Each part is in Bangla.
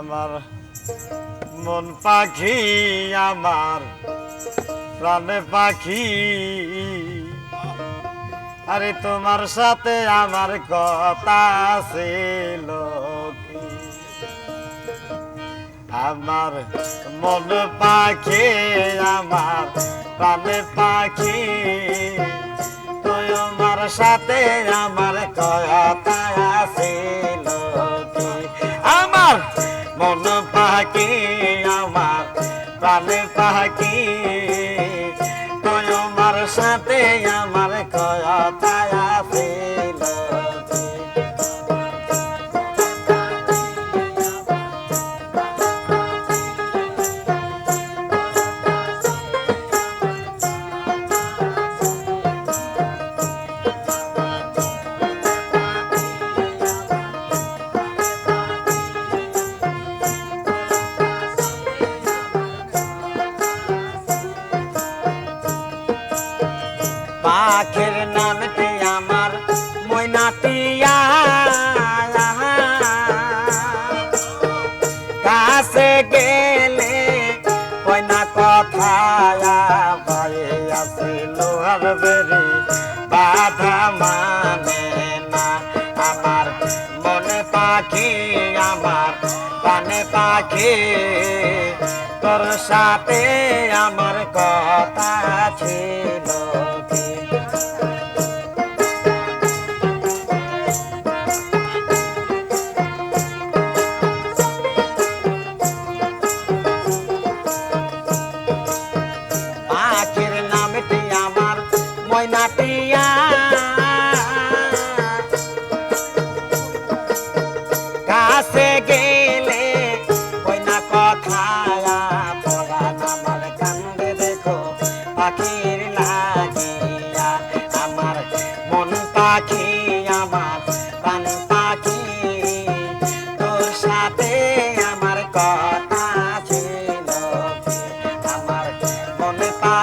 আমার মন পাখি, আমার প্রাণে পাখি আরে তোমার সাথে আমার কথা ছিল? আমার মন পাখি, আমার প্রাণে পাখি তুই আমার সাথে আমার কথা ছিল? আমার মন পাহাকি আমার প্রাণে পাহাকি তোমার সাথে পাখের নামটি আমার ময়নাতিয়া কাছে গেলে কয়না কথা বাধা মানে না। আমার মনে পাখি, আমার কানে পাখি, তোর সাথে আমার কথা ছিল।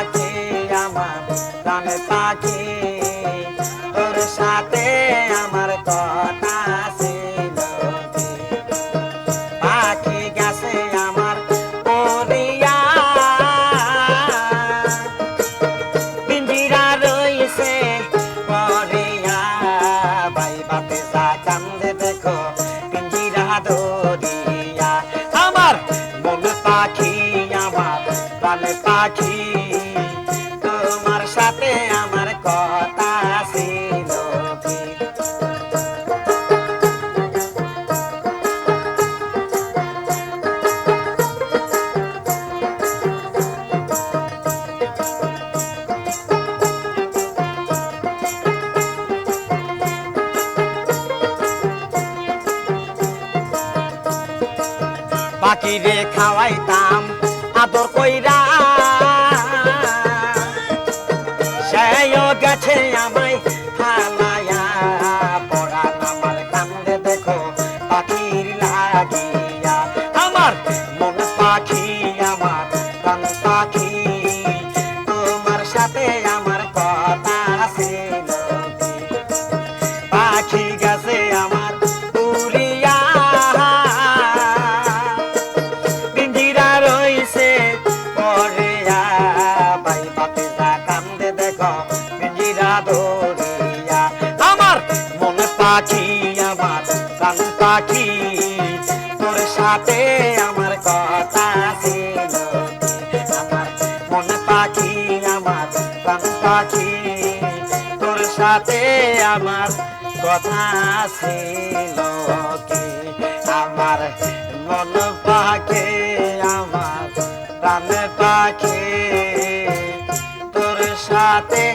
পাখি আমার প্রাণ পাখি। তোর সাথে আমার কথা ছিল পাখি গেছে আমার পরিয়া পিঞ্জিরা রইছে পরিয়া ভাই বাপে যা কান্দে দেখো, পিঞ্জিরা দরিয়া। আমার মন পাখি, আমার প্রাণ পাখি। পাখিরে খাওয়াইতাম আদর কইরা পাখি আমার প্রাণ পাখি। তোর সাথে আমার কথা ছিল আমার মন পাখি, আমার প্রাণ পাখি। তোর সাথে আমার কথা ছিল কি? আমার মন পাখি, আমার প্রাণ পাখি। তোর সাথে